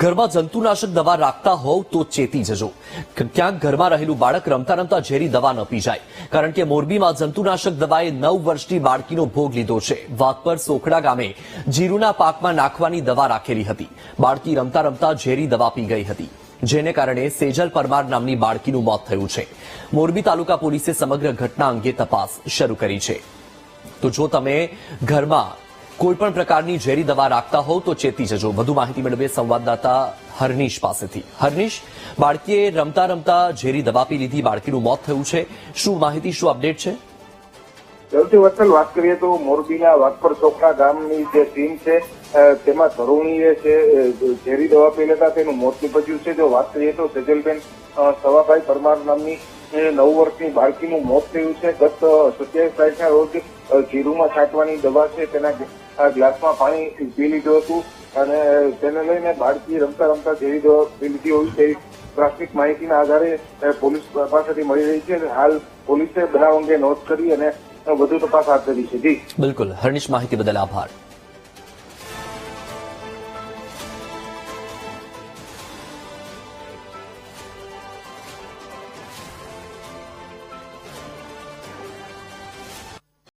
ઘરમાં જંતુનાશક દવા રાખતા હોવ તો ચેતી જજો. ક્યાંક ઘરમાં રહેલું બાળક રમતા રમતા ઝેરી દવા ન પી જાય કારણ કે મોરબીમાં જંતુનાશક દવાએ નવ વર્ષની બાળકીનો ભોગ લીધો છે. વાઘપર સોખડા ગામે જીરુના પાકમાં નાખવાની દવા રાખેલી હતી. બાળકી રમતા રમતા ઝેરી દવા પી ગઈ હતી. જેને કારણે સેજલ પરમાર નામની બાળકીનું મોત થયું છે. મોરબી તાલુકા પોલીસે સમગ્ર ઘટના અંગે તપાસ શરૂ કરી છે. તો જો તમે ઘરમાં કોઈ પણ પ્રકારની ઝેરી દવા રાખતા હોવ તો ચેતી જજો. વધુ માહિતી મેળવીએ સંવાદદાતા હરનીશ પાસેથી. હરનીશ, બાળકીએ રમતા રમતા ઝેરી દવા પી લીધી. બાળકીનું મોત થયું છે. શું માહિતી, શું અપડેટ છે? સૌથી વત્સલ વાત કરીએ તો મોરબીના વાકપર ચોકડા ગામની જે ટીમ છે તેમાં તરુણીએ છે ઝેરી દવા પી લેતા તેનું મોત નીપજ્યું છે. જો વાત કરીએ તો સેજલબેન સવાભાઈ પરમાર નામની નવ વર્ષની બાળકીનું મોત થયું છે. ગત સત્યાવીસ તારીખના રોજ જીરુમાં છાંટવાની દવા છે. તેના ગ્લાસમાં પાણી પી લીધું હતું. અને તેને લઈને બાળકી રમતા રમતા જેવી દવા પી લીધી હોય તેવી પ્રાથમિક માહિતીના આધારે પોલીસ પાસેથી મળી રહી છે. અને હાલ પોલીસે બનાવ અંગે નોંધ કરી અને વધુ તપાસ હાથ ધરી છે. જી. બિલકુલ. હરનીશ માહિતી બદલ આભાર.